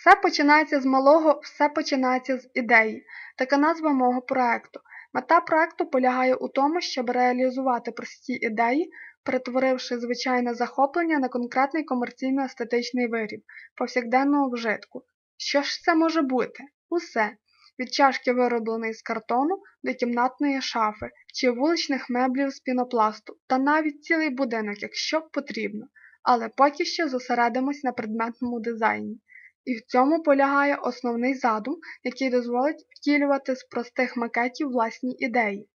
Все починається з малого, все починається з ідеї. Така назва мого проекту. Мета проекту полягає у тому, щоб реалізувати прості ідеї, перетворивши звичайне захоплення на конкретний комерційно-естетичний виріб повсякденного вжитку. Що ж це може бути? Усе. Від чашки, виробленої з картону, до кімнатної шафи чи вуличних меблів з пінопласту, та навіть цілий будинок, якщо потрібно. Але поки що зосередимось на предметному дизайні. І в цьому полягає основний задум, який дозволить втілювати з простих макетів власні ідеї.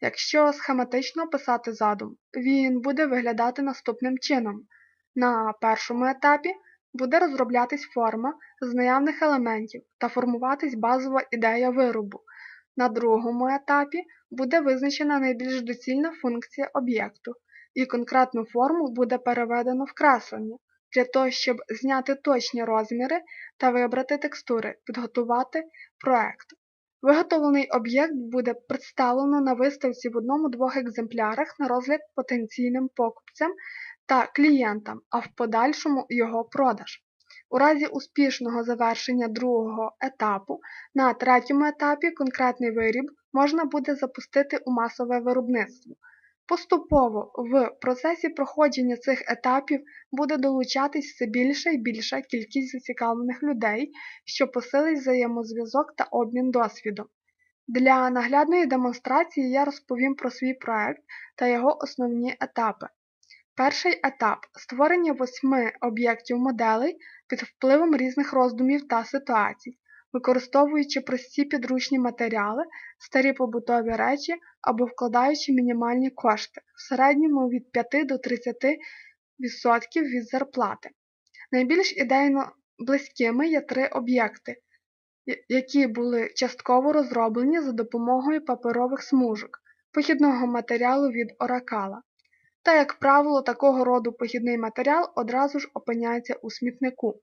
Якщо схематично описати задум, він буде виглядати наступним чином. На першому етапі буде розроблятись форма з наявних елементів та формуватись базова ідея виробу. На другому етапі буде визначена найбільш доцільна функція об'єкту, і конкретну форму буде переведено в креслення для того, щоб зняти точні розміри та вибрати текстури, підготувати проект. Виготовлений об'єкт буде представлено на виставці в одному-двох екземплярах на розгляд потенційним покупцям та клієнтам, а в подальшому його продаж. У разі успішного завершення другого етапу на третьому етапі конкретний виріб можна буде запустити у масове виробництво. Поступово в процесі проходження цих етапів буде долучатись все більша і більша кількість зацікавлених людей, що посилить взаємозв'язок та обмін досвідом. Для наглядної демонстрації я розповім про свій проект та його основні етапи. Перший етап створення восьми об'єктів моделей під впливом різних роздумів та ситуацій, використовуючи прості підручні матеріали, старі побутові речі або вкладаючи мінімальні кошти, в середньому від 5 до 30% від зарплати. Найбільш ідейно близькими є три об'єкти, які були частково розроблені за допомогою паперових смужок, похідного матеріалу від оракала. Та, як правило, такого роду похідний матеріал одразу ж опиняється у смітнику.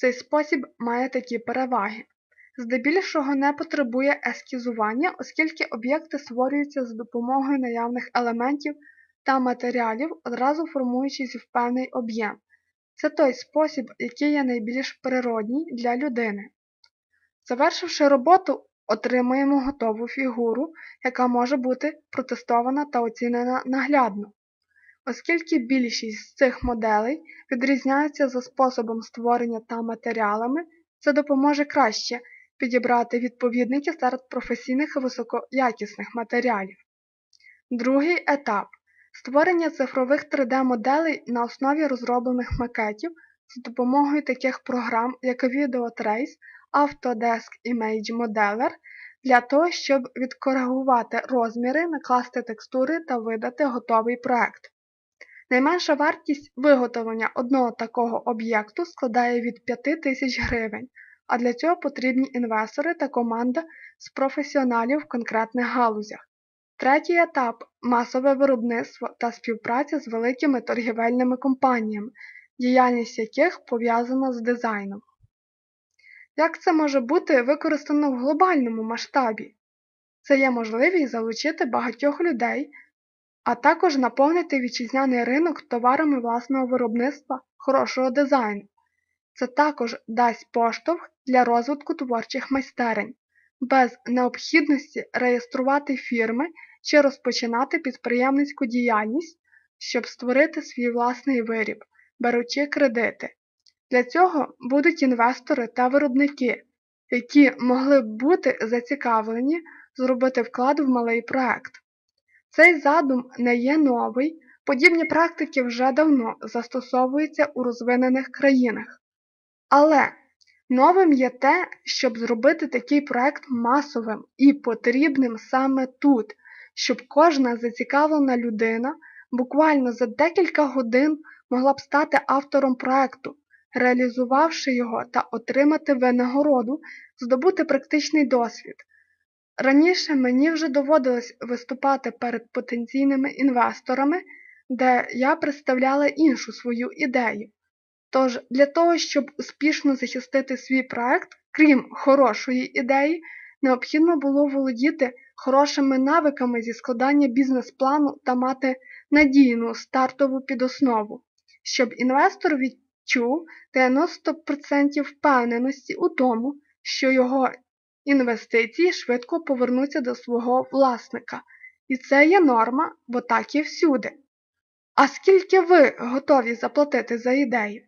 Цей спосіб має такі переваги. Здебільшого не потребує ескізування, оскільки об'єкти створюються за допомогою наявних елементів та матеріалів, одразу формуючись в певний об'єм. Це той спосіб, який є найбільш природній для людини. Завершивши роботу, отримуємо готову фігуру, яка може бути протестована та оцінена наглядно. Оскільки більшість з цих моделей відрізняються за способом створення та матеріалами, це допоможе краще підібрати відповідники серед професійних і високоякісних матеріалів. Другий етап створення цифрових 3D-моделей на основі розроблених макетів за допомогою таких програм, як VideoTrace, Autodesk Image Modeler, для того, щоб відкоригувати розміри, накласти текстури та видати готовий проект. Найменша вартість виготовлення одного такого об'єкту складає від 5 тисяч гривень, а для цього потрібні інвестори та команда з професіоналів в конкретних галузях. Третій етап масове виробництво та співпраця з великими торгівельними компаніями, діяльність яких пов'язана з дизайном. Як це може бути використано в глобальному масштабі? Це є можливість залучити багатьох людей а також наповнити вітчизняний ринок товарами власного виробництва хорошого дизайну. Це також дасть поштовх для розвитку творчих майстерень, без необхідності реєструвати фірми чи розпочинати підприємницьку діяльність, щоб створити свій власний виріб, беручи кредити. Для цього будуть інвестори та виробники, які могли б бути зацікавлені зробити вклад в малий проект. Цей задум не є новий, подібні практики вже давно застосовуються у розвинених країнах. Але новим є те, щоб зробити такий проект масовим і потрібним саме тут, щоб кожна зацікавлена людина буквально за декілька годин могла б стати автором проекту, реалізувавши його та отримати винагороду, здобути практичний досвід. Раніше мені вже доводилось виступати перед потенційними інвесторами, де я представляла іншу свою ідею. Тож для того, щоб успішно захистити свій проект, крім хорошої ідеї, необхідно було володіти хорошими навиками зі складання бізнес-плану та мати надійну стартову підоснову, щоб інвестор чув 90% впевненості у тому, що його інвестиції швидко повернуться до свого власника. І це є норма, бо так і всюди. А скільки ви готові заплатити за ідею?